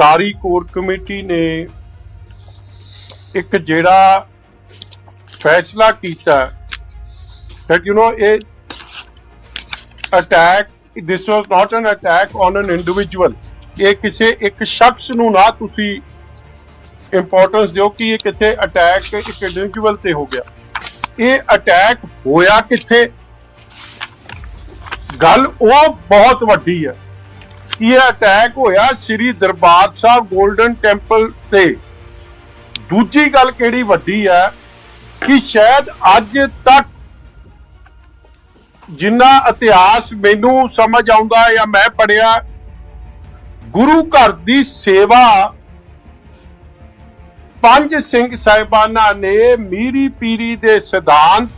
ਸਾਰੀ core committee ਨੇ ਇੱਕ ਜਿਹੜਾ ਫੈਸਲਾ ਕੀਤਾ, that you know it attack, this was not an attack on an individual. ਇਹ ਕਿਸੇ ਇੱਕ ਸ਼ਖਸ ਨੂੰ ਨਾ ਤੁਸੀਂ ਇੰਪੋਰਟੈਂਸ ਦਿਓ ਕਿ ਇਹ ਕਿੱਥੇ ਅਟੈਕ ਇੱਕ ਇੰਡੀਵਿਜੂਅਲ ਤੇ ਹੋ ਗਿਆ। ਇਹ ਅਟੈਕ ਹੋਇਆ ਕਿੱਥੇ? ਗੱਲ ਉਹ ਬਹੁਤ ਵੱਡੀ ਹੈ। ਇਹ ਅਟੈਕ ਹੋਇਆ ਸ੍ਰੀ ਦਰਬਾਰ ਸਾਹਿਬ 골ਡਨ ਟੈਂਪਲ ਤੇ? ਦੂਜੀ ਗੱਲ ਕਿਹੜੀ ਵੱਡੀ ਹੈ ਕਿ ਸ਼ਾਇਦ ਅੱਜ ਤੱਕ ਜਿੰਨਾ ਇਤਿਹਾਸ ਮੈਨੂੰ ਸਮਝ ਆਉਂਦਾ ਜਾਂ ਮੈਂ ਪੜਿਆ ਗੁਰੂ ਘਰ ਦੀ ਸੇਵਾ ਪੰਜ ਸਿੰਘ ਸਾਹਿਬਾਨਾਂ ਨੇ ਮੀਰੀ ਪੀਰੀ ਦੇ ਸਿਧਾਂਤ,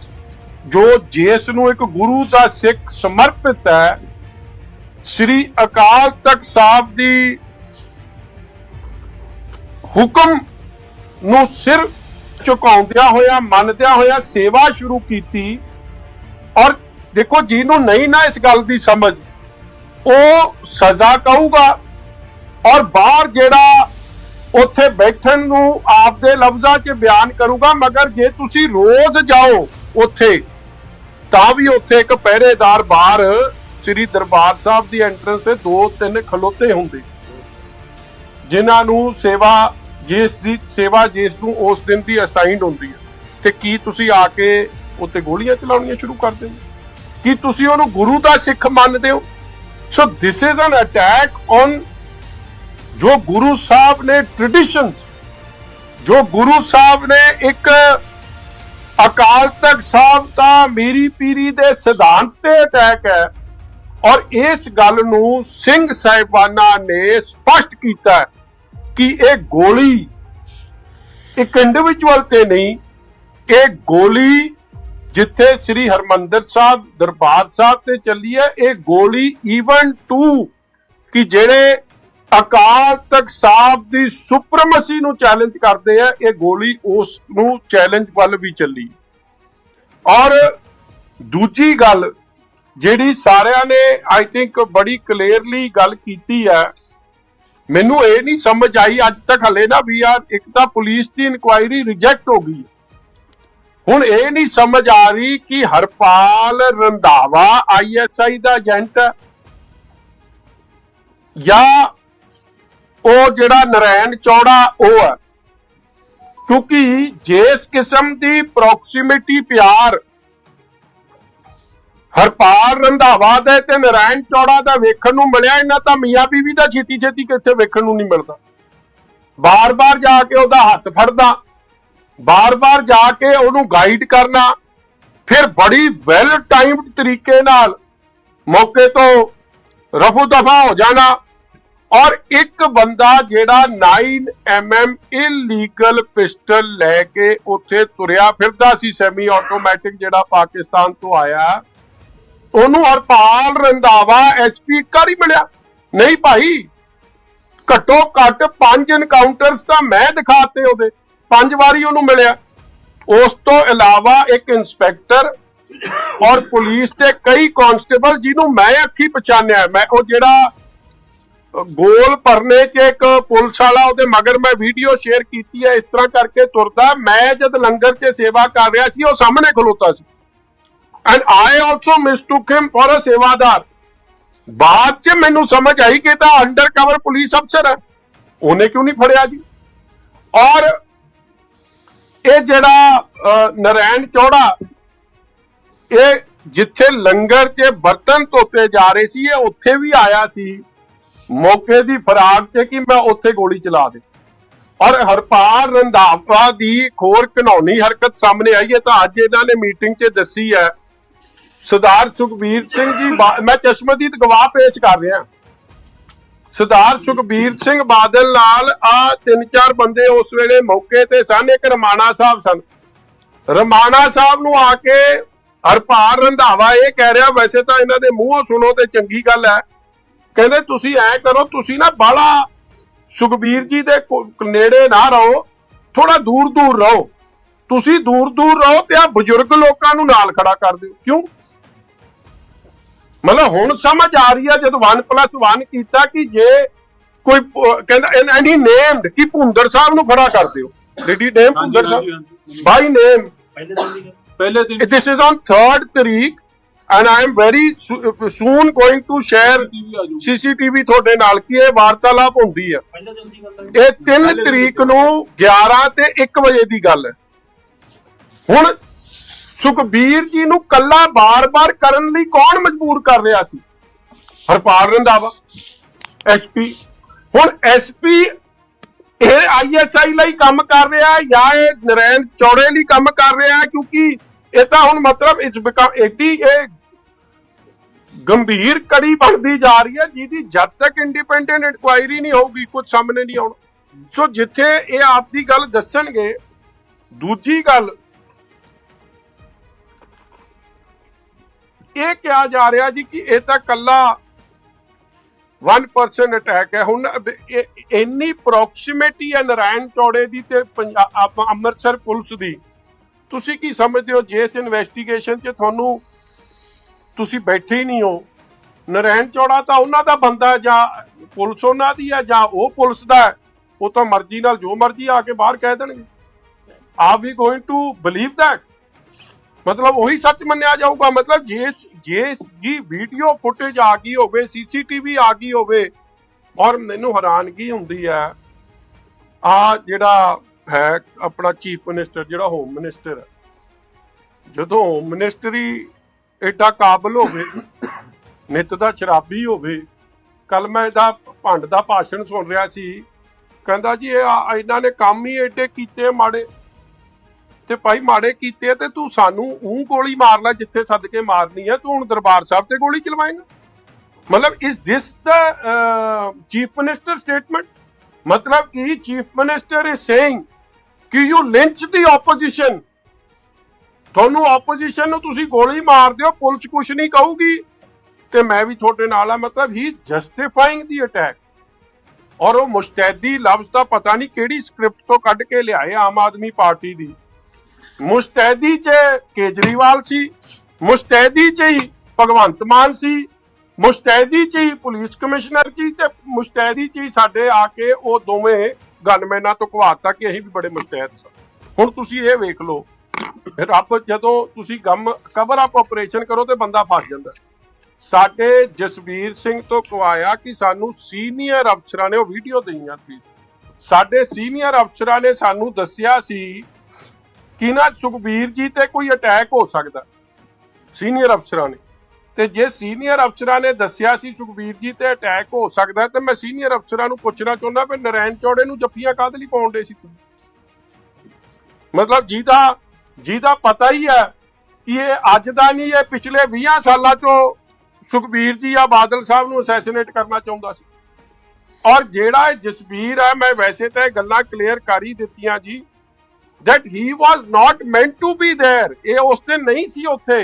ਜੋ ਜਿਸ ਨੂੰ ਇੱਕ ਗੁਰੂ ਦਾ ਸਿੱਖ ਸਮਰਪਿਤ ਹੈ ਸ੍ਰੀ ਅਕਾਲ ਤਖਤ ਸਾਹਿਬ ਦੀ ਹੁਕਮ ਨੂੰ ਸਿਰ ਝੁਕਾਉਂਦਿਆਂ ਹੋਇਆ, ਮੰਨਦਿਆਂ ਹੋਇਆ ਸੇਵਾ ਸ਼ੁਰੂ ਕੀਤੀ। ਔਰ ਦੇਖੋ, ਜਿਹਨੂੰ ਨਹੀਂ ਨਾ ਇਸ ਗੱਲ ਦੀ ਸਮਝ, ਉਹ ਸਜ਼ਾ ਕਹੂਗਾ। ਔਰ ਬਾਹਰ ਜਿਹੜਾ ਉੱਥੇ ਬੈਠਣ ਨੂੰ ਆਪਦੇ ਲਫ਼ਜ਼ਾਂ 'ਚ ਬਿਆਨ ਕਰੂਗਾ, ਮਗਰ ਜੇ ਤੁਸੀਂ ਰੋਜ਼ ਜਾਓ ਉੱਥੇ, ਤਾਂ ਵੀ ਉੱਥੇ ਇੱਕ ਪਹਿਰੇਦਾਰ ਬਾਹਰ ਸ੍ਰੀ ਦਰਬਾਰ ਸਾਹਿਬ ਦੀ ਐਂਟਰੈਂਸ ਤੇ ਦੋ ਤਿੰਨ ਖਲੋਤੇ ਹੁੰਦੇ। ਜਿਨ੍ਹਾਂ ਨੂੰ ਸੇਵਾ ਜਿਸ ਦੀ, ਸੇਵਾ ਜਿਸ ਨੂੰ ਉਸ ਦਿਨ ਦੀ ਅਸਾਈਨਡ ਹੁੰਦੀ ਹੈ। ਤੇ ਕੀ ਤੁਸੀਂ ਆ ਕੇ ਉੱਤੇ ਗੋਲੀਆਂ ਚਲਾਉਣੀਆਂ ਸ਼ੁਰੂ ਕਰ ਦਿੰਦੇ ਕੀ ਤੁਸੀਂ ਉਹਨੂੰ ਗੁਰੂ ਦਾ ਸਿੱਖ ਮੰਨਦੇ ਹੋ? So this is an attack on ਜੋ ਗੁਰੂ ਸਾਹਿਬ ਨੇ ਟ੍ਰੈਡੀਸ਼ਨ ਜੋ ਗੁਰੂ ਸਾਹਿਬ ਨੇ ਇੱਕ ਅਕਾਲ ਤਖਤ ਸਾਹਿਬ ਦਾ ਮੇਰੀ ਪੀਰੀ ਦੇ ਸਿਧਾਂਤ ਤੇ ਅਟੈਕ ਹੈ। ਔਰ ਇਸ ਗੱਲ ਨੂੰ ਸਿੰਘ ਸਾਹਿਬਾਨਾਂ ਨੇ ਸਪਸ਼ਟ ਕੀਤਾ ਕਿ ਇਹ ਗੋਲੀ ਇੱਕ ਇੰਡੀਵਿਜੂਅਲ ਤੇ ਨਹੀਂ ਇਹ ਗੋਲੀ ਜਿੱਥੇ ਸ੍ਰੀ ਹਰਮੰਦਰ ਸਾਹਿਬ, ਦਰਬਾਰ ਸਾਹਿਬ ਤੇ ਚੱਲੀ ਹੈ, ਇਹ ਗੋਲੀ ਈਵਨ ਟੂ ਕਿ ਜਿਹੜੇ ਅਕਾਲ ਤਖਤ ਸਾਹਿਬ ਦੀ ਸੁਪਰਮਸੀ ਨੂੰ ਚੈਲੰਜ ਕਰਦੇ ਆ, ਇਹ ਗੋਲੀ ਉਸ ਨੂੰ ਚੈਲੰਜ ਵੱਲ ਵੀ ਚੱਲੀ। ਔਰ ਦੂਜੀ ਗੱਲ ਜਿਹੜੀ ਸਾਰਿਆਂ ਨੇ ਆਈ ਥਿੰਕ ਬੜੀ ਕਲੀਅਰਲੀ ਗੱਲ ਕੀਤੀ ਹੈ। ਮੈਨੂੰ ਇਹ ਨਹੀਂ ਸਮਝ ਆਈ ਅੱਜ ਤੱਕ ਹਲੇ ਨਾ ਵੀ ਆ ਇੱਕ ਤਾਂ ਪੁਲਿਸ ਦੀ ਇਨਕੁਆਇਰੀ ਰਿਜੈਕਟ ਹੋ ਗਈ। ਹੁਣ ਇਹ ਨਹੀਂ ਸਮਝ ਆ ਰਹੀ ਕਿ ਹਰਪਾਲ ਰੰਧਾਵਾ ਆਈਐਸਆਈ ਦਾ ਏਜੰਟ ਹੈ ਜਾਂ ਉਹ ਜਿਹੜਾ ਨਰੈਣ ਚੌੜਾ ਉਹ ਹੈ। ਕਿਉਂਕਿ ਜਿਸ ਕਿਸਮ ਦੀ ਪ੍ਰੋਕਸੀਮਿਟੀ ਪਿਆਰ ਹਰਪਾਲ ਰੰਧਾਵਾ ਦਾ ਤੇ ਨਰਾਇਣ ਚੌੜਾ ਦਾ ਵੇਖਣ ਨੂੰ ਮਿਲਿਆ, ਇਹਨਾਂ ਤਾਂ ਮੀਆਂ ਬੀਵੀ ਦਾ ਛੇਤੀ ਛੇਤੀ ਕਿੱਥੇ ਵੇਖਣ ਨੂੰ ਨਹੀਂ ਮਿਲਦਾ। ਬਾਰ-ਬਾਰ ਜਾ ਕੇ ਉਹਦਾ ਹੱਥ ਫੜਦਾ, ਬਾਰ-ਬਾਰ ਜਾ ਕੇ ਉਹਨੂੰ ਗਾਈਡ ਕਰਨਾ, ਫਿਰ ਬੜੀ ਵੈਲ ਟਾਈਮਡ ਤਰੀਕੇ ਨਾਲ ਮੌਕੇ ਤੋਂ ਰਫੂ ਦਫਾ ਹੋ ਜਾਣਾ ਔਰ ਇੱਕ ਬੰਦਾ ਜਿਹੜਾ 9 mm ਇਲੀਗਲ ਪਿਸਟਲ ਲੈ ਕੇ ਉੱਥੇ ਤੁਰਿਆ ਫਿਰਦਾ ਸੀ ਸੈਮੀ ਆਟੋਮੈਟਿਕ ਜਿਹੜਾ ਪਾਕਿਸਤਾਨ ਤੋਂ ਆਇਆ। ਉਹਨੂੰ ਹਰਪਾਲ ਰੰਧਾਵਾ ਐਚਪੀ ਕਰ ਹੀ ਮਿਲਿਆ। ਨਹੀਂ ਭਾਈ, ਘੱਟੋ ਘੱਟ ਪੰਜ ਐਨਕਾਊਂਟਰਸ ਤਾਂ ਮੈਂ ਦਿਖਾਤੇ ਉਹਦੇ, ਪੰਜ ਵਾਰੀ ਉਹਨੂੰ ਮਿਲਿਆ। ਉਸ ਤੋਂ ਇਲਾਵਾ ਇੱਕ ਇਨਸਪੈਕਟਰ ਔਰ ਪੁਲਿਸ ਦੇ ਕਈ ਕਾਂਸਟੇਬਲ ਜਿਹਨੂੰ ਮੈਂ ਅੱਖੀ ਪਛਾਣਿਆ ਮੈਂ ਉਹ ਜਿਹੜਾ ਗੋਲ ਭਰਨੇ 'ਚ ਇੱਕ ਪੁਲਿਸ ਵਾਲਾ ਉਹਦੇ ਮਗਰ ਮੈਂ ਵੀਡੀਓ ਸ਼ੇਅਰ ਕੀਤੀ ਹੈ, ਇਸ ਤਰ੍ਹਾਂ ਕਰਕੇ ਤੁਰਦਾ। ਮੈਂ ਜਦ ਲੰਗਰ 'ਚ ਸੇਵਾ ਕਰ ਰਿਹਾ ਸੀ, ਉਹ ਸਾਹਮਣੇ ਖਲੋਤਾ ਸੀ। And I also mistook him for a sevadar ਬਾਅਦ 'ਚ ਮੈਨੂੰ ਸਮਝ ਆਈ ਕਿ ਤਾਂ ਅੰਡਰ ਕਵਰ ਪੁਲਿਸ ਅਫਸਰ ਹੈ। ਉਹਨੇ ਕਿਉਂ ਨਹੀਂ ਫੜਿਆ ਜੀ? ਔਰ ਇਹ ਜਿਹੜਾ ਅਹ, ਨਰੈਣ ਚੌੜਾ ਇਹ ਜਿੱਥੇ ਲੰਗਰ 'ਚ ਬਰਤਨ ਧੋਤੇ ਜਾ ਰਹੇ ਸੀ ਇਹ ਉੱਥੇ ਵੀ ਆਇਆ ਸੀ। ਮੌਕੇ ਦੀ ਫਰਾਗ ਤੇ ਕਿ ਮੈਂ ਉੱਥੇ ਗੋਲੀ ਚਲਾ ਦੇ। ਔਰ ਹਰਪਾਲ ਰੰਧਾਵਾ ਦੀ ਖੋਰ ਘਨੌਣੀ ਹਰਕਤ ਸਾਹਮਣੇ ਆਈ ਹੈ ਤਾਂ ਅੱਜ ਇਹਨਾਂ ਨੇ ਮੀਟਿੰਗ 'ਚ ਦੱਸੀ ਹੈ। ਸਰਦਾਰ ਸੁਖਬੀਰ ਸਿੰਘ ਜੀ ਬਾ- ਮੈਂ ਚਸ਼ਮਦੀਦ ਗਵਾਹ ਪੇਸ਼ ਕਰ ਰਿਹਾ। ਸਰਦਾਰ ਸੁਖਬੀਰ ਸਿੰਘ ਬਾਦਲ ਨਾਲ ਆ ਤਿੰਨ ਚਾਰ ਬੰਦੇ ਉਸ ਵੇਲੇ ਮੌਕੇ ਤੇ ਸਨ, ਇੱਕ ਰਮਾਣਾ ਸਾਹਿਬ ਸਨ। ਰਮਾਣਾ ਸਾਹਿਬ ਨੂੰ ਆ ਕੇ ਹਰਪਾਲ ਰੰਧਾਵਾ ਇਹ ਕਹਿ ਰਿਹਾ, ਵੈਸੇ ਤਾਂ ਇਹਨਾਂ ਦੇ ਮੂੰਹੋਂ ਸੁਣੋ ਤੇ ਚੰਗੀ ਗੱਲ ਹੈ। ਕਹਿੰਦੇ, ਤੁਸੀਂ ਐ ਕਰੋ, ਤੁਸੀਂ ਨਾ ਬਾਲਾ ਸੁਖਬੀਰ ਜੀ ਦੇ ਨੇੜੇ ਨਾ ਰਹੋ ਥੋੜਾ ਦੂਰ ਦੂਰ ਰਹੋ। ਤੁਸੀਂ ਦੂਰ ਦੂਰ ਰਹੋ ਤੇ ਆ ਬਜ਼ੁਰਗ ਲੋਕਾਂ ਨੂੰ ਨਾਲ ਖੜਾ ਕਰ ਦਿਓ। ਕਿਉਂ? ਮਤਲਬ ਹੁਣ ਸਮਝ ਆ ਰਹੀ ਹੈ ਜਦੋਂ 1+1 ਕੀਤਾ ਕਿ ਜੇ ਕੋਈ ਕਹਿੰਦਾ ਐਂਡ ਹੀ ਨੇਮਡ ਕਿ ਭੁੰਦਰ ਸਾਹਿਬ ਨੂੰ ਖੜਾ ਕਰ ਦਿਓ। ਡਿਡ ਹੀ ਨੇਮ ਭੁੰਦਰ ਸਾਹਿਬ। ਬਾਈ ਨੇਮ ਪਹਿਲੇ ਦਿਨ this is on 3rd ਤਰੀਕ and I am very so- soon going to share TV ਆ ਜਾਊ। CCTV ਤੁਹਾਡੇ ਨਾਲ ਕੀ ਇਹ ਵਾਰਤਾਲਾਪ ਹੁੰਦੀ ਹੈ। ਇਹ 3 ਤਰੀਕ ਨੂੰ 11 ਤੇ 1 ਵਜੇ ਦੀ ਗੱਲ ਹੈ। ਹੁਣ ਸੁਖਬੀਰ ਜੀ ਨੂੰ ਕੱਲਾ ਬਾਰ-ਬਾਰ ਕਰਨ ਲਈ ਕੌਣ ਮਜਬੂਰ ਕਰ ਰਿਹਾ ਸੀ? ਹਰਪਾਲ ਰੰਧਾਵਾ ਐਸਪੀ ਹੁਣ ਐਸਪੀ ਇਹ ਆਈਐਸਆਈ ਲਈ ਕੰਮ ਕਰ ਰਿਹਾ ਜਾਂ ਇਹ ਨਰੈਣ ਚੌੜੇ ਲਈ ਕੰਮ ਕਰ ਰਿਹਾ ਕਿਉਂਕਿ ਇਹ ਤਾਂ ਹੁਣ ਮਤਲਬ ਇਟਸ ਬਿਕਮ ਏਡੀ ਇਹ ਗੰਭੀਰ ਕੜੀ ਬਣਦੀ ਜਾ ਰਹੀ ਹੈ, ਜਿਹਦੀ ਜਦ ਤੱਕ ਇੰਡੀਪੈਂਡੈਂਟ ਇਨਕੁਆਇਰੀ ਨਹੀਂ ਹੋਊਗੀ, ਕੁਝ ਸਾਹਮਣੇ ਨਹੀਂ ਆਉਣਾ। ਸੋ ਜਿੱਥੇ ਇਹ ਆਪ ਦੀ ਗੱਲ ਦੱਸਣਗੇ, ਦੂਜੀ ਗੱਲ ਇਹ ਕਿਹਾ ਜਾ ਰਿਹਾ ਜੀ ਕਿ ਇਹ ਤਾਂ ਕੱਲਾ 1% ਅਟੈਕ ਹੈ। ਹੁਣ ਇੰਨੀ ਪ੍ਰੋਕਸੀਮਿਟੀ ਹੈ ਨਰਾਇਣ ਚੌੜੇ ਦੀ ਤੇ ਪੰਜਾ- ਅੰਮ੍ਰਿਤਸਰ ਪੁਲਿਸ ਦੀ। ਤੁਸੀਂ ਕੀ ਸਮਝਦੇ ਹੋ? ਜੇ ਇਸ ਇਨਵੈਸਟੀਗੇਸ਼ਨ 'ਚ ਤੁਹਾਨੂੰ ਤੁਸੀਂ ਬੈਠੇ ਹੀ ਨਹੀਂ ਹੋ, ਨਰਾਇਣ ਚੌੜਾ ਤਾਂ ਉਹਨਾਂ ਦਾ ਬੰਦਾ ਜਾਂ ਪੁਲਿਸ ਉਹਨਾਂ ਦੀ ਹੈ ਜਾਂ ਉਹ ਪੁਲਿਸ ਦਾ ਉਹ ਤਾਂ ਮਰਜ਼ੀ ਨਾਲ ਜੋ ਮਰਜ਼ੀ ਆ ਕੇ ਬਾਹਰ ਕਹਿ ਦੇਣਗੇ। Are we going to believe that ਮਤਲਬ ਉਹੀ ਸੱਚ ਮੰਨਿਆ ਜਾਊਗਾ, ਮਤਲਬ ਜੇ ਜੇ ਜੀ ਵੀਡੀਓ ਫੁਟੇਜ ਆ ਗਈ ਹੋਵੇ ਸੀਸੀਟੀਵੀ ਆ ਗਈ ਹੋਵੇ, ਔਰ ਮੈਨੂੰ ਹੈਰਾਨਗੀ ਹੁੰਦੀ ਹੈ, ਆ ਜਿਹੜਾ ਹੈ ਆਪਣਾ ਚੀਫ ਮਿਨਿਸਟਰ ਜਿਹੜਾ ਹੋਮ ਮਿਨਿਸਟਰ ਜਦੋਂ ਹੋਮ ਮਿਨਿਸਟਰੀ ਐਡਾ ਕਾਬਲ ਹੋਵੇ, ਨਿਤ ਦਾ ਸ਼ਰਾਬੀ ਹੋਵੇ ਕੱਲ ਮੈਂ ਇਹਦਾ ਭੰਡ ਦਾ ਭਾਸ਼ਣ ਸੁਣ ਰਿਹਾ ਸੀ, ਕਹਿੰਦਾ ਜੀ ਇਹਨਾਂ ਨੇ ਕੰਮ ਹੀ ਐਡੇ ਕੀਤੇ ਮਾੜੇ। ਤੇ ਭਾਈ ਮਾੜੇ ਕੀਤੇ ਤੇ ਤੂੰ ਸਾਨੂੰ ਉਹ ਗੋਲੀ ਮਾਰ ਲੈ ਜਿੱਥੇ ਸਦਕੇ ਮਾਰਨੀ ਹੈ ਤੂੰ ਹੁਣ ਦਰਬਾਰ ਸਾਹਿਬ ਤੇ ਗੋਲੀ ਚਲਵਾਏਂਗਾ। ਮਤਲਬ ਇਸ ਦਿਸ ਦਾ ਚੀਫ ਮਿਨਿਸਟਰ ਸਟੇਟਮੈਂਟ ਮਤਲਬ ਕਿ ਚੀਫ ਮਿਨਿਸਟਰ ਇਜ਼ ਸੇਇੰਗ ਕਿ ਯੂ ਲਿੰਚ ਦੀ ਆਪੋਜੀਸ਼ਨ ਤੁਹਾਨੂੰ ਆਪੋਜੀਸ਼ਨ ਨੂੰ ਤੁਸੀਂ ਗੋਲੀ ਮਾਰ ਦਿਓ, ਪੁਲਿਸ ਕੁਝ ਨਹੀਂ ਕਹੂਗੀ। ਤੇ ਮੈਂ ਵੀ ਤੁਹਾਡੇ ਨਾਲ ਆ, ਮਤਲਬ ਹੀ ਜਸਟੀਫਾਈਂਗ ਦੀ ਅਟੈਕ ਔਰ ਉਹ ਮੁਸ਼ਤੈਦੀ ਲਫ਼ਜ਼ ਦਾ ਪਤਾ ਨਹੀਂ ਕਿਹੜੀ ਸਕ੍ਰਿਪਟ ਤੋਂ ਕੱਢ ਕੇ ਲਿਆਏ ਆਮ ਆਦਮੀ ਪਾਰਟੀ ਦੀ। ਮੁਸ਼ਤੈਦੀ 'ਚ ਕੇਜਰੀਵਾਲ ਸੀ, ਮੁਸ਼ਤੈਦੀ 'ਚ ਹੀ ਭਗਵੰਤ ਮਾਨ ਸੀ, ਮੁਸ਼ਤੈਦੀ 'ਚ ਹੀ ਪੁਲਿਸ ਕਮਿਸ਼ਨਰ ਜੀ ਤੇ ਮੁਸ਼ਤੈਦੀ 'ਚ ਹੀ ਸਾਡੇ ਆ ਕੇ ਉਹ ਦੋਵੇਂ ਗਨਮੈਨਾਂ ਤੋਂ ਘਵਾਤਾ ਕਿ ਅਸੀਂ ਵੀ ਬੜੇ ਮੁਸ਼ਤੈਦ ਸਾਂ। ਹੁਣ ਤੁਸੀਂ ਇਹ ਵੇਖ ਲਓ, ਰੱਬ ਜਦੋਂ ਤੁਸੀਂ ਗਮ ਕਵਰ ਅਪ ਆਪਰੇਸ਼ਨ ਕਰੋ ਤੇ ਬੰਦਾ ਫਸ ਜਾਂਦਾ। ਸਾਡੇ ਜਸਵੀਰ ਸਿੰਘ ਤੋਂ ਕਵਾਇਆ ਕਿ ਸਾਨੂੰ ਸੀਨੀਅਰ ਅਫਸਰਾਂ ਨੇ ਉਹ ਵੀਡੀਓ ਦਈਆਂ ਸੀ। ਸਾਡੇ ਸੀਨੀਅਰ ਅਫਸਰਾਂ ਨੇ ਸਾਨੂੰ ਦੱਸਿਆ ਸੀ ਕਿ ਨਾ ਸੁਖਬੀਰ ਜੀ ਤੇ ਕੋਈ ਅਟੈਕ ਹੋ ਸਕਦਾ? ਸੀਨੀਅਰ ਅਫਸਰਾਂ ਨੇ। ਤੇ ਜੇ ਸੀਨੀਅਰ ਅਫਸਰਾਂ ਨੇ ਦੱਸਿਆ ਸੀ ਸੁਖਬੀਰ ਜੀ ਤੇ ਅਟੈਕ ਹੋ ਸਕਦਾ, ਤੇ ਮੈਂ ਸੀਨੀਅਰ ਅਫਸਰਾਂ ਨੂੰ ਪੁੱਛਣਾ ਚਾਹੁੰਦਾ ਵੀ ਨਰੈਣ ਚੌੜੇ ਨੂੰ ਜੱਫੀਆਂ ਕਾਹਦੇ ਲਈ ਪਾਉਂਦੇ ਸੀ ਮਤਲਬ ਜਿਹਦਾ ਜਿਹਦਾ ਪਤਾ ਹੀ ਹੈ ਕਿ ਇਹ ਅੱਜ ਦਾ ਨਹੀਂ, ਇਹ ਪਿਛਲੇ 20 ਸਾਲਾਂ ਤੋਂ ਸੁਖਬੀਰ ਜੀ ਆ ਬਾਦਲ ਸਾਹਿਬ ਨੂੰ ਅਸੈਸੀਨੇਟ ਕਰਨਾ ਚਾਹੁੰਦਾ ਸੀ। ਔਰ ਜਿਹੜਾ ਇਹ ਜਸਬੀਰ ਹੈ, ਮੈਂ ਵੈਸੇ ਤਾਂ ਇਹ ਗੱਲਾਂ ਕਲੀਅਰ ਕਰ ਹੀ ਦਿੱਤੀਆਂ ਜੀ। That he was not meant to be there. ਇਹ ਉਸ ਦਿਨ ਨਹੀਂ ਸੀ ਉੱਥੇ।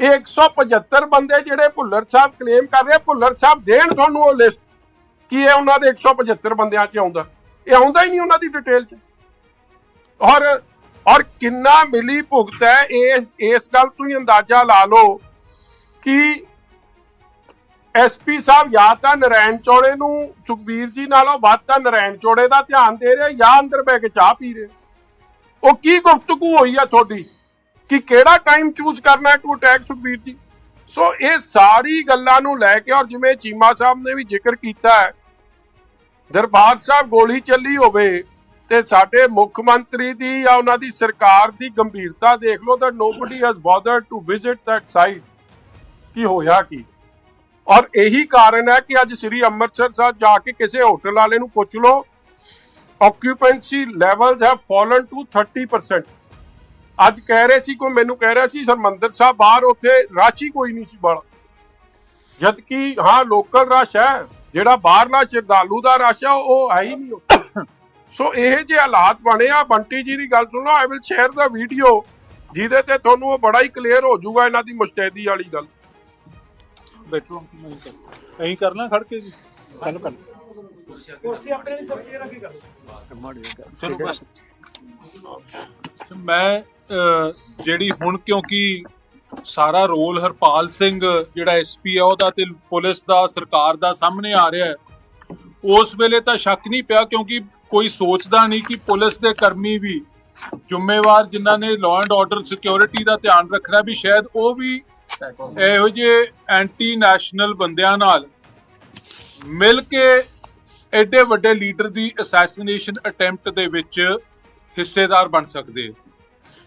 ਇਹ 175 ਬੰਦੇ ਜਿਹੜੇ ਭੁੱਲਰ ਸਾਹਿਬ ਕਲੇਮ ਕਰ ਰਹੇ ਭੁੱਲਰ ਸਾਹਿਬ ਦੇਣ ਤੁਹਾਨੂੰ ਉਹ ਲਿਸਟ ਕੀ ਇਹ ਉਹਨਾਂ ਦੇ 175 ਬੰਦਿਆਂ 'ਚ ਆਉਂਦਾ। ਇਹ ਆਉਂਦਾ ਹੀ ਨਹੀਂ ਉਹਨਾਂ ਦੀ ਡਿਟੇਲ 'ਚ। ਔਰ ਔਰ ਕਿੰਨਾ ਮਿਲੀ ਭੁਗਤ ਹੈ, ਇਸ ਇਸ ਗੱਲ ਤੋਂ ਹੀ ਅੰਦਾਜ਼ਾ ਲਾ ਲਓ ਕਿ ਐਸਪੀ ਸਾਹਿਬ ਜਾਂ ਤਾਂ ਨਰੈਣ ਚੌੜੇ ਨੂੰ ਸੁਖਬੀਰ ਜੀ ਨਾਲੋਂ ਵੱਧ ਤਾਂ ਨਰੈਣ ਚੌੜੇ ਦਾ ਧਿਆਨ ਦੇ ਰਿਹਾ ਜਾਂ ਅੰਦਰ ਬੈ ਕੇ ਚਾਹ ਪੀ ਰਿਹਾ ਉਹ ਕੀ ਗੁਫ਼ਤਗੂ ਹੋਈ ਆ ਤੁਹਾਡੀ? ਕਿ ਕਿਹੜਾ ਟਾਈਮ ਚੂਜ਼ ਕਰਨਾ ਹੈ ਟੂ ਅਟੈਕ ਸੁਖਬੀਰ ਜੀ? ਸੋ ਇਹ ਸਾਰੀ ਗੱਲਾਂ ਨੂੰ ਲੈ ਕੇ ਔਰ ਜਿਵੇਂ ਚੀਮਾ ਸਾਹਿਬ ਨੇ ਵੀ ਜ਼ਿਕਰ ਕੀਤਾ ਹੈ, ਦਰਬਾਰ ਸਾਹਿਬ ਗੋਲੀ ਚੱਲੀ ਹੋਵੇ ਤੇ ਸਾਡੇ ਮੁੱਖ ਮੰਤਰੀ ਦੀ ਜਾਂ ਉਹਨਾਂ ਦੀ ਸਰਕਾਰ ਦੀ ਗੰਭੀਰਤਾ ਦੇਖ ਲਓ, ਤਾਂ nobody has bothered to visit that site ਕੀ ਹੋਇਆ ਕੀ? ਔਰ ਇਹੀ ਕਾਰਨ ਹੈ ਕਿ ਅੱਜ ਸ੍ਰੀ ਅੰਮ੍ਰਿਤਸਰ ਸਾਹਿਬ ਜਾ ਕੇ ਕਿਸੇ ਹੋਟਲ ਵਾਲੇ ਨੂੰ ਪੁੱਛ ਲਓ occupancy levels have fallen to 30% ਅੱਜ ਕਹਿ ਰਹੇ ਸੀ, ਕੋਈ ਮੈਨੂੰ ਕਹਿ ਰਿਹਾ ਸੀ ਸਰਮੰਦਰ ਸਾਹਿਬ ਬਾਹਰ, ਉੱਥੇ ਰਸ਼ ਕੋਈ ਨਹੀਂ ਸੀ ਬਾਲਾ ਜਦ ਕਿ ਹਾਂ ਲੋਕਲ ਰਸ਼ ਹੈ, ਜਿਹੜਾ ਬਾਹਰਲਾ ਸ਼ਰਧਾਲੂ ਦਾ ਰਸ਼ ਹੈ ਉਹ ਹੈ ਹੀ ਨਹੀਂ ਸੋ ਇਹ ਜੇ ਹਾਲਾਤ ਬਣੇ ਆ, ਬੰਟੀ ਜੀ ਦੀ ਗੱਲ ਸੁਣੋ I will share the video ਜਿਹਦੇ ਤੇ ਤੁਹਾਨੂੰ ਉਹ ਬੜਾ ਹੀ ਕਲੀਅਰ ਹੋ ਜਾਊਗਾ ਇਹਨਾਂ ਦੀ ਮੁਸ਼ਤੈਦੀ ਵਾਲੀ ਗੱਲ। ਬੈਠੋ ਐਂ ਕਰਨਾ ਖੜ ਕੇ ਜੀ। ਕੱਲ ਕੱਲ ਕੁਰਸੀ ਆਪਣੇ ਲਈ ਸਬਜ਼ੀ ਰੱਖੀ ਕਰ ਚਲੋ ਬਸ। ਮੈਂ ਜਿਹੜੀ ਹੁਣ ਕਿਉਂਕਿ ਸਾਰਾ ਰੋਲ ਹਰਪਾਲ ਸਿੰਘ ਜਿਹੜਾ ਐਸਪੀ ਹੈ ਉਹਦਾ ਤੇ ਪੁਲਿਸ ਦਾ ਸਰਕਾਰ ਦਾ ਸਾਹਮਣੇ ਆ ਰਿਹਾ ਹੈ। ਉਸ ਵੇਲੇ ਤਾਂ ਸ਼ੱਕ ਨਹੀਂ ਪਿਆ ਕਿਉਂਕਿ ਕੋਈ ਸੋਚਦਾ ਨਹੀਂ ਕਿ ਪੁਲਿਸ ਦੇ ਕਰਮੀ ਵੀ ਜ਼ਿੰਮੇਵਾਰ ਜਿਨ੍ਹਾਂ ਨੇ ਲਾਅ ਐਂਡ ਆਰਡਰ ਸਿਕਿਉਰਿਟੀ ਦਾ ਧਿਆਨ ਰੱਖਣਾ ਵੀ ਸ਼ਾਇਦ ਉਹ ਵੀ ਇਹੋ ਜਿਹੇ ਐਂਟੀ ਨੈਸ਼ਨਲ ਬੰਦਿਆਂ ਨਾਲ ਮਿਲ ਕੇ ਐਡੇ ਵੱਡੇ ਲੀਡਰ ਦੀ ਅਸੈਸੀਨੇਸ਼ਨ ਅਟੈਂਪਟ ਦੇ ਵਿੱਚ ਹਿੱਸੇਦਾਰ ਬਣ ਸਕਦੇ।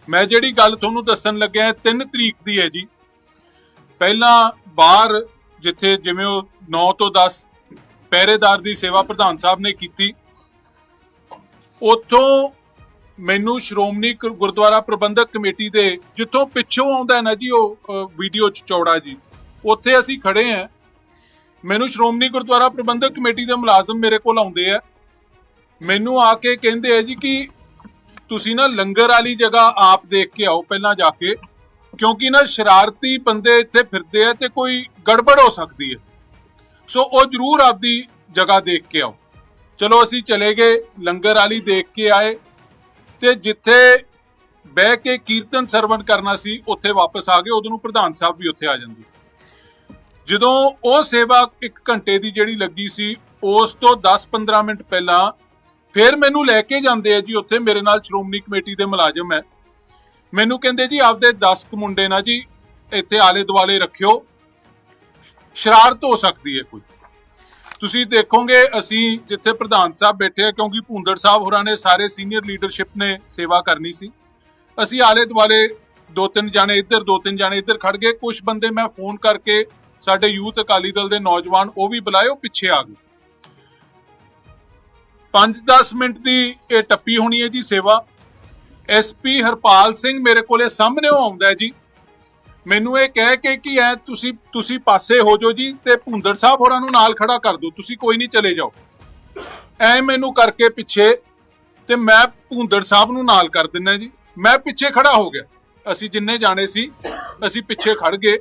ਮੈਂ ਜਿਹੜੀ ਗੱਲ ਤੁਹਾਨੂੰ ਦੱਸਣ ਲੱਗਿਆ 3 ਤਰੀਕ ਦੀ ਹੈ ਜੀ। ਪਹਿਲਾਂ ਬਾਹਰ ਜਿੱਥੇ ਜਿਵੇਂ ਉਹ 9 ਤੋਂ 10 ਪਹਿਰੇਦਾਰ ਦੀ ਸੇਵਾ ਪ੍ਰਧਾਨ ਸਾਹਿਬ ਨੇ ਕੀਤੀ, ਉੱਥੋਂ ਮੈਨੂੰ ਸ਼੍ਰੋਮਣੀ ਗੁਰਦੁਆਰਾ ਪ੍ਰਬੰਧਕ ਕਮੇਟੀ ਦੇ ਜਿੱਥੋਂ ਪਿੱਛੋਂ ਆਉਂਦਾ ਹੈ ਨਾ ਜੀ ਉਹ ਵੀਡੀਓ ਚ ਚੌੜਾ ਜੀ, ਉੱਥੇ ਅਸੀਂ ਖੜੇ ਆਂ ਮੈਨੂੰ ਸ਼੍ਰੋਮਣੀ ਗੁਰਦੁਆਰਾ ਪ੍ਰਬੰਧਕ ਕਮੇਟੀ ਦੇ ਮੁਲਾਜ਼ਮ ਮੇਰੇ ਕੋਲ ਆਉਂਦੇ ਆ। ਮੈਨੂੰ ਆ ਕੇ ਕਹਿੰਦੇ ਆ ਜੀ ਕਿ ਤੁਸੀਂ ਨਾ ਲੰਗਰ ਵਾਲੀ ਜਗ੍ਹਾ ਆਪ ਦੇਖ ਕੇ ਆਓ ਪਹਿਲਾਂ ਜਾ ਕੇ, ਕਿਉਂਕਿ ਨਾ ਸ਼ਰਾਰਤੀ ਬੰਦੇ ਇੱਥੇ ਫਿਰਦੇ ਆ ਤੇ ਕੋਈ ਗੜਬੜ ਹੋ ਸਕਦੀ ਹੈ। ਸੋ ਉਹ ਜਰੂਰ ਆਪਦੀ ਜਗ੍ਹਾ ਦੇਖ ਕੇ ਆਓ। ਚਲੋ ਅਸੀਂ ਚਲੇ ਗਏ, ਲੰਗਰ ਵਾਲੀ ਦੇਖ ਕੇ ਆਏ ਤੇ ਜਿੱਥੇ ਬਹਿ ਕੇ ਕੀਰਤਨ ਸਰਵਣ ਕਰਨਾ ਸੀ, ਉੱਥੇ ਵਾਪਸ ਆ ਗਏ, ਉਦੋਂ ਨੂੰ ਪ੍ਰਧਾਨ ਸਾਹਿਬ ਵੀ ਉੱਥੇ ਆ ਜਾਂਦੇ। ਜਦੋਂ ਉਹ ਸੇਵਾ 1 ਘੰਟੇ ਦੀ ਜਿਹੜੀ ਲੱਗੀ ਸੀ, ਉਸ ਤੋਂ 10-15 ਮਿੰਟ ਪਹਿਲਾਂ ਫਿਰ ਮੈਨੂੰ ਲੈ ਕੇ ਜਾਂਦੇ ਆ ਜੀ, ਉੱਥੇ ਮੇਰੇ ਨਾਲ ਸ਼੍ਰੋਮਣੀ ਕਮੇਟੀ ਦੇ ਮੁਲਾਜ਼ਮ ਹੈ। ਮੈਨੂੰ ਕਹਿੰਦੇ ਜੀ, ਆਪਦੇ 10 ਕੁ ਮੁੰਡੇ ਨਾ ਜੀ, ਇੱਥੇ ਆਲੇ ਦੁਆਲੇ ਰੱਖਿਓ। ਸ਼ਰਾਰਤ ਹੋ ਸਕਦੀ ਹੈ ਕੋਈ। ਤੁਸੀਂ ਦੇਖੋਗੇ, ਅਸੀਂ ਜਿੱਥੇ ਪ੍ਰਧਾਨ ਸਾਹਿਬ ਬੈਠੇ ਆ, ਕਿਉਂਕਿ ਭੁੰਦੜ ਸਾਹਿਬ ਹੋਰਾਂ ਨੇ ਸਾਰੇ ਸੀਨੀਅਰ ਲੀਡਰਸ਼ਿਪ ਨੇ ਸੇਵਾ ਕਰਨੀ ਸੀ। ਅਸੀਂ ਆਲੇ ਦੁਆਲੇ ਦੋ ਤਿੰਨ ਜਾਣੇ ਇੱਧਰ, ਦੋ ਤਿੰਨ ਜਾਣੇ ਇੱਧਰ ਖੜ ਗਏ। ਕੁਝ ਬੰਦੇ ਮੈਂ ਫੋਨ ਕਰਕੇ ਸਾਡੇ ਯੂਥ ਅਕਾਲੀ ਦਲ ਦੇ ਨੌਜਵਾਨ ਉਹ ਵੀ ਬੁਲਾਏ ਉਹ ਪਿੱਛੇ ਆ ਗਏ। 5-10 ਮਿੰਟ ਦੀ ਇਹ ਟੱਪੀ ਹੋਣੀ ਹੈ ਜੀ ਸੇਵਾ। ਐਸਪੀ ਹਰਪਾਲ ਸਿੰਘ ਮੇਰੇ ਕੋਲੇ ਸਾਹਮਣੇ ਆਉਂਦਾ ਜੀ। ਮੈਨੂੰ ਇਹ ਕਹਿ ਕੇ ਕਿ ਐ ਤੁਸੀਂ ਤੁਸੀਂ ਪਾਸੇ ਹੋ ਜਾਓ ਜੀ ਤੇ ਭੁੰਦੜ ਸਾਹਿਬ ਹੋਰਾਂ ਨੂੰ ਨਾਲ ਖੜਾ ਕਰ ਦਿਓ, ਤੁਸੀਂ ਕੋਈ ਨਹੀਂ ਚਲੇ ਜਾਓ। ਐ ਮੈਨੂੰ ਕਰਕੇ ਪਿੱਛੇ ਤੇ ਮੈਂ ਭੁੰਦੜ ਸਾਹਿਬ ਨੂੰ ਨਾਲ ਕਰ ਦਿੰਦਾ ਜੀ। ਮੈਂ ਪਿੱਛੇ ਖੜਾ ਹੋ ਗਿਆ। ਅਸੀਂ ਜਿੰਨੇ ਜਾਣੇ ਸੀ, ਅਸੀਂ ਪਿੱਛੇ ਖੜ ਗਏ।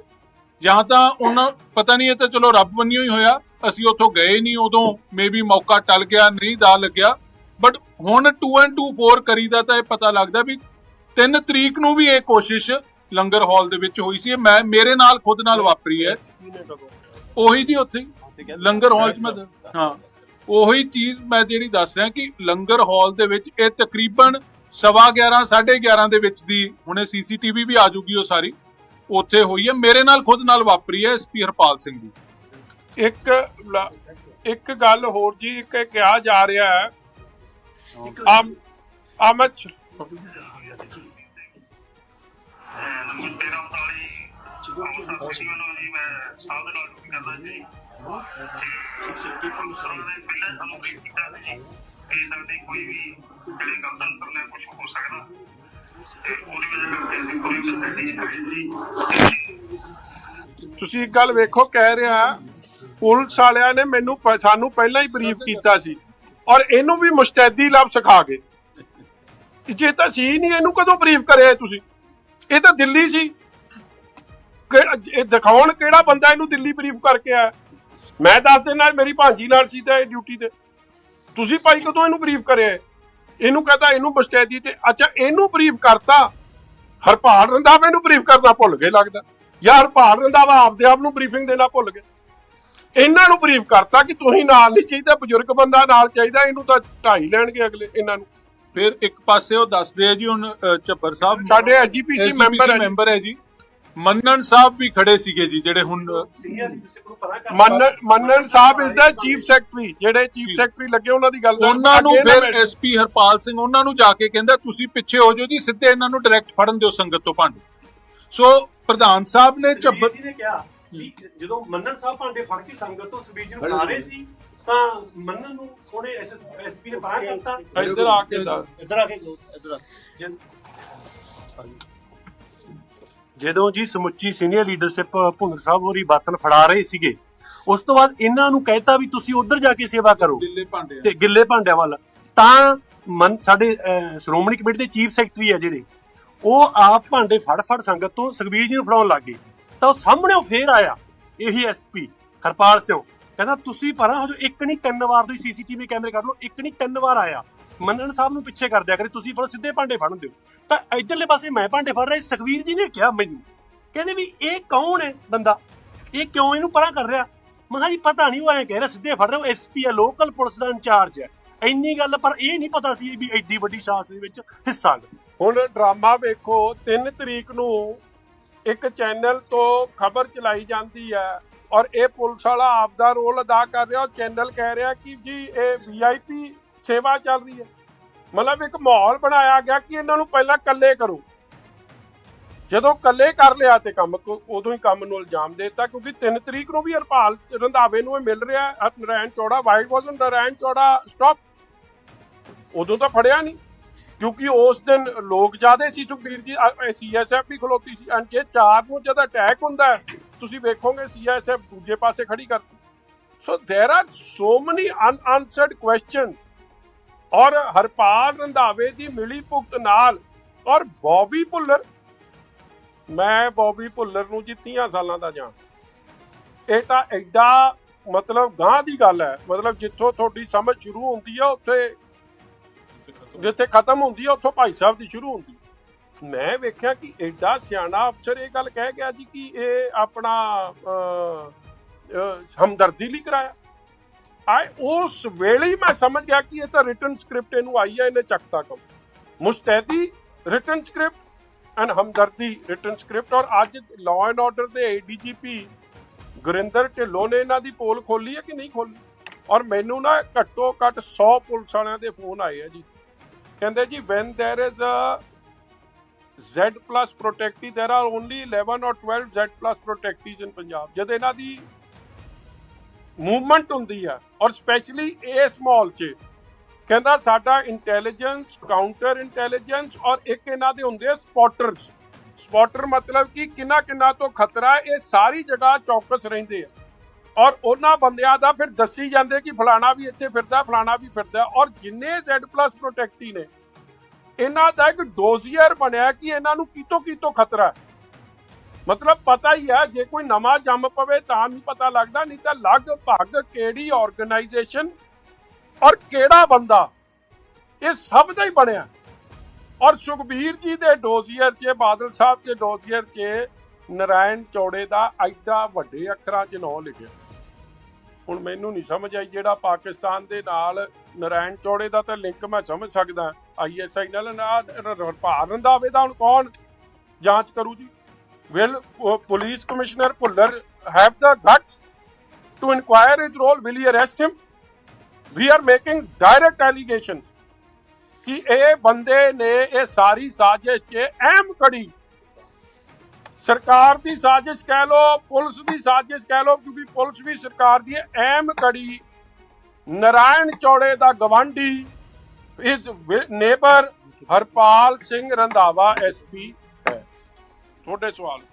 ਜਾਂ ਤਾਂ ਉਹਨਾਂ, ਪਤਾ ਨਹੀਂ ਇਹ ਤਾਂ ਚਲੋ ਰੱਬ ਬੰਨਿਓ ਹੀ ਹੋਇਆ, ਅਸੀਂ ਉੱਥੋਂ ਗਏ ਨਹੀਂ ਉਦੋਂ ਮੇਬੀ ਮੌਕਾ ਟਲ ਗਿਆ, ਨਹੀਂ ਦਾ ਲੱਗਿਆ ਬਟ ਹੁਣ 2 ਐਂਡ 2 4 ਕਰੀਦਾ ਤਾਂ ਇਹ ਪਤਾ ਲੱਗਦਾ ਵੀ 3 ਤਰੀਕ ਨੂੰ ਵੀ ਇਹ ਕੋਸ਼ਿਸ਼ ਲੰਗਰ ਹਾਲ ਦੇ ਵਿੱਚ ਹੋਈ ਸੀ ਮੈਂ, ਮੇਰੇ ਨਾਲ ਖੁਦ ਨਾਲ ਵਾਪਰੀ ਹੈ। ਉਹੀ ਜੀ ਉੱਥੇ ਲੰਗਰ ਹਾਲ 'ਚ ਮੈਂ ਹਾਂ, ਉਹੀ ਚੀਜ਼ ਮੈਂ ਜਿਹੜੀ ਦੱਸ ਰਿਹਾ ਕਿ ਲੰਗਰ ਹਾਲ ਦੇ ਵਿੱਚ ਇਹ ਤਕਰੀਬਨ ਸਵਾ 11 11:30 ਦੇ ਵਿੱਚ ਦੀ ਹੁਣੇ ਸੀਸੀਟੀਵੀ ਵੀ ਆ ਜੂਗੀ ਉਹ ਸਾਰੀ। ਉੱਥੇ ਹੋਈ ਹੈ। ਮੇਰੇ ਨਾਲ ਖੁਦ ਨਾਲ ਵਾਪਰੀ ਹੈ ਐਸਪੀ ਹਰਪਾਲ ਸਿੰਘ ਦੀ ਇੱਕ ਲ- ਇੱਕ ਗੱਲ ਹੋਰ ਜੀ, ਇੱਕ ਇਹ ਕਿਹਾ ਜਾ ਰਿਹਾ ਹੈ। ਆ ਆ ਮੈਂ ਛ- ਤੇਰਾ ਉਤਾਲੀ ਜਦੋਂ ਸੀ ਉਹਨਾਂ ਦੀ ਮੈਂ ਸਾਧ ਨਾਲ ਡਿਊਟੀ ਕਰਦਾ ਜੀ। ਤੇ ਸਰ ਨੇ ਪਹਿਲਾਂ ਸਾਨੂੰ ਬਰੀਫ ਕੀਤਾ ਸੀ ਕਿ ਸਾਡੇ ਕੋਈ ਵੀ ਜਿਹੜੇ ਗੱਲ ਸਰ ਨੇ ਕੁਝ ਹੋ ਸਕਦਾ ਤੁਸੀਂ ਇੱਕ ਗੱਲ ਵੇਖੋ, ਕਹਿ ਰਿਹਾ, ਪੁਲਿਸ ਵਾਲਿਆਂ ਨੇ ਮੈਨੂੰ ਸਾਨੂੰ ਪਹਿਲਾਂ ਹੀ ਬਰੀਫ ਕੀਤਾ ਸੀ ਔਰ ਇਹਨੂੰ ਵੀ ਮੁਸਤੈਦੀ ਲਫ਼ ਸਿਖਾ ਗਏ ਜੇ ਤਾਂ ਸੀ ਨਹੀਂ, ਇਹਨੂੰ ਕਦੋਂ ਬਰੀਫ ਕਰਿਆ ਤੁਸੀਂ? ਇਹ ਤਾਂ ਦਿੱਲੀ ਸੀ। ਇਹ ਦਿਖਾਉਣ ਕਿਹੜਾ ਬੰਦਾ ਇਹਨੂੰ ਦਿੱਲੀ ਬਰੀਫ ਕਰਕੇ ਆਇਆ? ਮੈਂ ਦੱਸ ਦਿੰਦਾ, ਮੇਰੀ ਭਾਂਜੀ ਨਾਲ ਸੀ ਤਾਂ ਇਹ ਡਿਊਟੀ ਤੇ। ਤੁਸੀਂ ਭਾਈ ਕਦੋਂ ਇਹਨੂੰ ਬਰੀਫ ਕਰਿਆ? ਇਹਨੂੰ ਕਹਤਾ ਇਹਨੂੰ ਮੁਸਤੈਦੀ ਤੇ ਅੱਛਾ ਇਹਨੂੰ ਬਰੀਫ ਕਰਤਾ। ਹਰਪਾਲ ਰੰਧਾਵਾ ਇਹਨੂੰ ਬਰੀਫ ਕਰਨਾ ਭੁੱਲ ਗਏ ਲੱਗਦਾ। ਯਾਰ ਹਰਪਾਲ ਰੰਧਾਵਾ ਆਪਦੇ ਆਪ ਨੂੰ ਬਰੀਫਿੰਗ ਦੇਣਾ ਭੁੱਲ ਗਏ। ਇਹਨਾਂ ਨੂੰ ਬਰੀਫ ਕਰਤਾ ਕਿ ਤੁਸੀਂ ਨਾਲ ਨਹੀਂ ਚਾਹੀਦਾ ਬਜ਼ੁਰਗ ਬੰਦਾ ਨਾਲ ਚਾਹੀਦਾ ਇਹਨੂੰ ਤਾਂ ਢਾਈ ਲੈਣਗੇ ਅਗਲੇ ਇਹਨਾਂ ਨੂੰ। ਫਿਰ ਇੱਕ ਪਾਸੇ ਉਹ ਦੱਸਦੇ ਆ ਜੀ ਹੁਣ ਝੱਬਰ ਸਾਹਿਬ ਸਾਡੇ ਐਜੀਪੀਸੀ ਮੈਂਬਰ ਹੈ ਜੀ। ਮੈਂਬਰ ਹੈ ਜੀ। ਮੰਨਣ ਸਾਹਿਬ ਵੀ ਖੜੇ ਸੀਗੇ ਜੀ ਜਿਹੜੇ ਹੁਣ ਮੰਨਣ ਮੰਨਣ ਸਾਹਿਬ ਇਸ ਦਾ ਚੀਫ ਸੈਕਟਰੀ ਜਿਹੜੇ ਚੀਫ ਸੈਕਟਰੀ ਲੱਗੇ ਉਹਨਾਂ ਦੀ ਗੱਲ ਦਾ ਉਹਨਾਂ ਨੂੰ ਫਿਰ ਐਸਪੀ ਹਰਪਾਲ ਸਿੰਘ ਉਹਨਾਂ ਨੂੰ ਜਾ ਕੇ ਕਹਿੰਦਾ ਤੁਸੀਂ ਪਿੱਛੇ ਹੋ ਜਾਓ ਜੀ ਸਿੱਧੇ ਇਹਨਾਂ ਨੂੰ ਡਾਇਰੈਕਟ ਫੜਨ ਦਿਓ ਸੰਗਤ ਤੋਂ ਭਾਂਡੇ। ਸੋ ਪ੍ਰਧਾਨ ਸਾਹਿਬ ਨੇ ਝੱਬਰ ਜੀ ਨੇ ਕਿਹਾ ਜਦੋਂ ਮੰਨਣ ਸਾਹਿਬ ਭਾਂਡੇ ਫੜ ਕੇ ਸੰਗਤ ਤੋਂ ਸਬੀਜ ਨੂੰ ਬੁਲਾ ਰਹੇ ਸੀ ਤਾਂ ਮੰਨਣ ਨੂੰ ਉਹਨੇ ਐਸਪੀ ਨੇ ਪਰਾਂ ਕਰਤਾ। ਇੱਧਰ ਆ ਕੇ ਇੱਧਰ ਆ ਕੇ ਇੱਧਰ ਜਦੋਂ ਜੀ ਸਮੁੱਚੀ ਸੀਨੀਅਰ ਲੀਡਰਸ਼ਿਪ ਭੁੰਦਰ ਸਾਹਿਬ ਹੋਰੀ ਬਾਤਨ ਫੜਾ ਰਹੇ ਸੀਗੇ ਉਸ ਤੋਂ ਬਾਅਦ ਇਹਨਾਂ ਨੂੰ ਕਹਿਤਾ ਵੀ ਤੁਸੀਂ ਉੱਧਰ ਜਾ ਕੇ ਸੇਵਾ ਕਰੋ। ਤੇ ਗਿੱਲੇ ਭਾਂਡਿਆਂ ਵੱਲ। ਤਾਂ ਮਨ ਸਾਡੇ ਸ਼੍ਰੋਮਣੀ ਕਮੇਟੀ ਦੇ ਚੀਫ ਸੈਕਟਰੀ ਆ ਜਿਹੜੇ ਉਹ ਆਪ ਭਾਂਡੇ ਫੜ ਫੜ ਸੰਗਤ ਤੋਂ ਸੁਖਬੀਰ ਜੀ ਨੂੰ ਫੜਾਉਣ ਲੱਗ ਗਏ। ਤਾਂ ਉਹ ਸਾਹਮਣੇ ਉਹ ਫੇਰ ਆਇਆ ਇਹੀ ਐਸਪੀ ਹਰਪਾਲ ਸਿੰਘ। ਕਹਿੰਦਾ ਤੁਸੀਂ ਪਰਾਂ ਹੋ ਜੋ ਇੱਕ ਨਹੀਂ ਤਿੰਨ ਵਾਰ ਤੁਸੀਂ ਸੀਸੀਟੀਵੀ ਕੈਮਰੇ ਕਰ ਲਓ ਇੱਕ ਨਹੀਂ ਤਿੰਨ ਵਾਰ ਆਇਆ। ਮੰਨਣ ਸਾਹਿਬ ਨੂੰ ਪਿੱਛੇ ਕਰ ਦਿਆ ਕਰੇ ਤੁਸੀਂ ਫੜੋ ਸਿੱਧੇ ਭਾਂਡੇ ਫੜਨ ਦਿਓ। ਤਾਂ ਇਧਰਲੇ ਪਾਸੇ ਮੈਂ ਭਾਂਡੇ ਫੜ ਰਿਹਾ ਸੀ, ਸੁਖਬੀਰ ਜੀ ਨੇ ਕਿਹਾ ਮੈਨੂੰ ਕਹਿੰਦੇ ਵੀ ਇਹ ਕੌਣ ਹੈ ਬੰਦਾ? ਇਹ ਕਿਉਂ ਇਹਨੂੰ ਪਰਾਂ ਕਰ ਰਿਹਾ? ਮੈਂ ਕਿਹਾ ਜੀ ਪਤਾ ਨਹੀਂ ਉਹ ਐਂ ਕਹਿ ਰਿਹਾ ਸਿੱਧੇ ਫੜ ਰਹੇ ਹੋ ਐਸਪੀ ਹੈ ਲੋਕਲ ਪੁਲਿਸ ਦਾ ਇੰਚਾਰਜ ਹੈ। ਇੰਨੀ ਗੱਲ ਪਰ ਇਹ ਨਹੀਂ ਪਤਾ ਸੀ ਵੀ ਐਡੀ ਵੱਡੀ ਸਾਸ ਦੇ ਵਿੱਚ ਹਿੱਸਾ ਹੁਣ ਡਰਾਮਾ ਵੇਖੋ 3 ਤਰੀਕ ਨੂੰ ਇੱਕ ਚੈਨਲ ਤੋਂ ਖਬਰ ਚਲਾਈ ਜਾਂਦੀ ਹੈ ਔਰ ਇਹ ਪੁਲਿਸ ਵਾਲਾ ਆਪਦਾ ਰੋਲ ਅਦਾ ਕਰ ਰਿਹਾ ਉਹ ਚੈਨਲ ਕਹਿ ਰਿਹਾ ਕਿ ਜੀ ਇਹ ਵੀਆਈਪੀ ਸੇਵਾ ਚੱਲ ਰਹੀ ਹੈ ਮਤਲਬ ਇੱਕ ਮਾਹੌਲ ਬਣਾਇਆ ਗਿਆ ਕਿ ਇਹਨਾਂ ਨੂੰ ਪਹਿਲਾਂ ਇਕੱਲੇ ਕਰੋ ਜਦੋਂ ਇਕੱਲੇ ਕਰ ਲਿਆ ਤੇ ਕੰਮ ਕੋ- ਉਦੋਂ ਹੀ ਕੰਮ ਨੂੰ ਇਲਜ਼ਾਮ ਦੇਤਾ ਕਿਉਂਕਿ 3 ਤਰੀਕ ਨੂੰ ਵੀ ਹਰਪਾਲ ਰੰਧਾਵੇ ਨੂੰ ਇਹ ਮਿਲ ਰਿਹਾ ਹੈ ਅਹ ਨਰਾਇਣ ਚੌੜਾ ਵਾਈਟ ਵਾਸਨ ਨਰਾਇਣ ਚੌੜਾ ਸਟਾਪ ਉਦੋਂ ਤਾਂ ਫੜਿਆ ਨਹੀਂ ਕਿਉਂਕਿ ਉਸ ਦਿਨ ਲੋਕ ਜ਼ਿਆਦੇ ਸੀ ਸੁਖਬੀਰ ਜੀ ਸੀਐਸਐਫ ਵੀ ਖਲੋਤੀ ਸੀ ਅਨ ਜੇ 4 ਨੂੰ ਜਦ ਅਟੈਕ ਹੁੰਦਾ ਹੈ, ਤੁਸੀਂ ਵੇਖੋਗੇ ਸੀਐਸਐਫ ਦੂਜੇ ਪਾਸੇ ਖੜੀ ਕਰਦੀ so there are so many unanswered questions ਔਰ ਹਰਪਾਲ ਰੰਧਾਵੇ ਦੀ ਮਿਲੀ ਭੁਗਤ ਨਾਲ ਔਰ ਬੌਬੀ ਭੁੱਲਰ। ਮੈਂ ਬੌਬੀ ਭੁੱਲਰ ਨੂੰ ਜੀ 30 ਸਾਲਾਂ ਦਾ ਜਾਣ। ਇਹ ਤਾਂ ਐਡਾ ਮਤਲਬ ਗਾਂ ਦੀ ਗੱਲ ਹੈ। ਮਤਲਬ ਜਿੱਥੋਂ ਤੁਹਾਡੀ ਸਮਝ ਸ਼ੁਰੂ ਹੁੰਦੀ ਹੈ, ਉੱਥੇ ਜਿੱਥੇ ਖਤਮ ਹੁੰਦੀ ਹੈ, ਉੱਥੋਂ ਭਾਈ ਸਾਹਿਬ ਦੀ ਸ਼ੁਰੂ ਹੁੰਦੀ ਮੈਂ ਵੇਖਿਆ ਕਿ ਐਡਾ ਸਿਆਣਾ ਅਫਸਰ ਇਹ ਗੱਲ ਕਹਿ ਗਿਆ ਜੀ ਕਿ ਇਹ ਆਪਣਾ ਹਮਦਰਦੀ ਲਈ ਕਰਾਇਆ। ਆਏ ਉਸ ਵੇਲੇ ਮੈਂ ਸਮਝ ਗਿਆ ਕਿ ਇਹ ਤਾਂ ਰਿਟਨ ਸਕ੍ਰਿਪਟ ਇਹਨੂੰ ਆਈ ਹੈ ਇਹਨੇ ਚੱਕਤਾ ਕੰਮ। ਮੁਸਤੈਦੀ ਰਿਟਨ ਸਕ੍ਰਿਪਟ ਐਂਡ ਹਮਦਰਦੀ ਰਿਟਨ ਸਕ੍ਰਿਪਟ ਔਰ ਅੱਜ ਲਾਅ ਐਂਡ ਆਰਡਰ ਦੇ ਏਡੀਜੀਪੀ ਗੁਰਿੰਦਰ ਢਿੱਲੋਂ ਨੇ ਇਹਨਾਂ ਦੀ ਪੋਲ ਖੋਲੀ ਹੈ ਕਿ ਨਹੀਂ ਖੋਲੀ ਔਰ ਮੈਨੂੰ ਨਾ ਘੱਟੋ ਘੱਟ 100 ਪੁਲਿਸ ਵਾਲਿਆਂ ਦੇ ਫੋਨ ਆਏ ਆ ਜੀ। ਕਹਿੰਦੇ ਜੀ when there is a Z plus protectee, there are 11 or 12 Z plus protectees in ਜਦ ਇਹਨਾਂ ਦੀ ਮੂਵਮੈਂਟ ਹੁੰਦੀ ਆ, ਔਰ ਸਪੈਸ਼ਲੀ ਇਸ ਮਾਹੌਲ 'ਚ। ਕਹਿੰਦਾ ਸਾਡਾ ਇੰਟੈਲੀਜੈਂਸ ਕਾਊਂਟਰ ਇੰਟੈਲੀਜੈਂਸ ਔਰ ਇੱਕ ਇਹਨਾਂ ਦੇ ਹੁੰਦੇ ਆ ਸਪੌਟਰਸ ਸਪੌਟਰ ਮਤਲਬ ਕਿ ਕਿੰਨਾ ਕਿੰਨਾ ਤੋਂ ਖਤਰਾ ਇਹ ਸਾਰੀ ਜਗ੍ਹਾ ਚੌਕਸ ਰਹਿੰਦੇ ਆ। ਔਰ ਉਹਨਾਂ ਬੰਦਿਆਂ ਦਾ ਫਿਰ ਦੱਸੀ ਜਾਂਦੇ ਕਿ ਫਲਾਣਾ ਵੀ ਇੱਥੇ ਫਿਰਦਾ, ਫਲਾਣਾ ਵੀ ਫਿਰਦਾ, ਔਰ ਜਿੰਨੇ Z+ ਪ੍ਰੋਟੈਕਟੀ ਨੇ, ਇਹਨਾਂ ਦਾ ਇੱਕ ਡੋਜ਼ੀਅਰ ਬਣਿਆ ਕਿ ਇਹਨਾਂ ਨੂੰ ਕਿਤੋਂ ਕਿਤੋਂ ਖਤਰਾ ਹੈ। ਮਤਲਬ ਪਤਾ ਹੀ ਹੈ ਜੇ ਕੋਈ ਨਵਾਂ ਜੰਮ ਪਵੇ ਤਾਂ ਨਹੀਂ ਪਤਾ ਲੱਗਦਾ, ਨਹੀਂ ਤਾਂ ਲਗਭਗ ਕਿਹੜੀ ਆਰਗੇਨਾਈਜੇਸ਼ਨ ਔਰ ਕਿਹੜਾ ਬੰਦਾ ਇਹ ਸਭ ਦਾ ਹੀ ਬਣਿਆ। ਔਰ ਸੁਖਬੀਰ ਜੀ ਦੇ ਡੋਜ਼ੀਅਰ 'ਚ, ਬਾਦਲ ਸਾਹਿਬ ਦੇ ਡੋਜ਼ੀਅਰ 'ਚ, ਨਰਾਇਣ ਚੌੜੇ ਦਾ ਐਡਾ ਵੱਡੇ ਅੱਖਰਾਂ 'ਚ ਨਾਂ ਲਿਖਿਆ। ਹੁਣ ਮੈਨੂੰ ਨਹੀਂ ਸਮਝ ਆਈ ਜਿਹੜਾ ਪਾਕਿਸਤਾਨ ਦੇ ਨਾਲ ਨਰਾਇਣ ਚੌੜੇ ਦਾ ਤਾਂ ਲਿੰਕ ਮੈਂ ਸਮਝ ਸਕਦਾ। ਆਈਐਸਆਈ ਨਾਲ ਨਾ ਭਾਰ ਰੰਧਾਵੇ ਦਾ ਹੁਣ ਕੌਣ ਜਾਂਚ ਕਰੂ ਜੀ? Will police commissioner Bhullar have the guts to inquire his role will he arrest him we are making direct allegation ਕਿ ਇਹ ਬੰਦੇ ਨੇ ਇਹ ਸਾਰੀ ਸਾਜ਼ਿਸ਼ 'ਚ ਅਹਿਮ ਕੜੀ ਸਰਕਾਰ ਦੀ ਸਾਜ਼ਿਸ਼ ਕਹਿ ਲੋ ਪੁਲਿਸ ਦੀ ਸਾਜ਼ਿਸ਼ ਕਹਿ ਲੋ ਕਿਉਂਕਿ ਪੁਲਿਸ ਵੀ ਸਰਕਾਰ ਦੀ ਹੈ, ਅਹਿਮ ਕੜੀ ਨਰਾਇਣ ਚੌੜੇ ਦਾ ਗਵਾਂਢੀ ਇਸ ਨੇਬਰ ਹਰਪਾਲ ਸਿੰਘ ਰੰਧਾਵਾ ਐਸਪੀ ਹੈ ਤੁਹਾਡੇ ਸਵਾਲ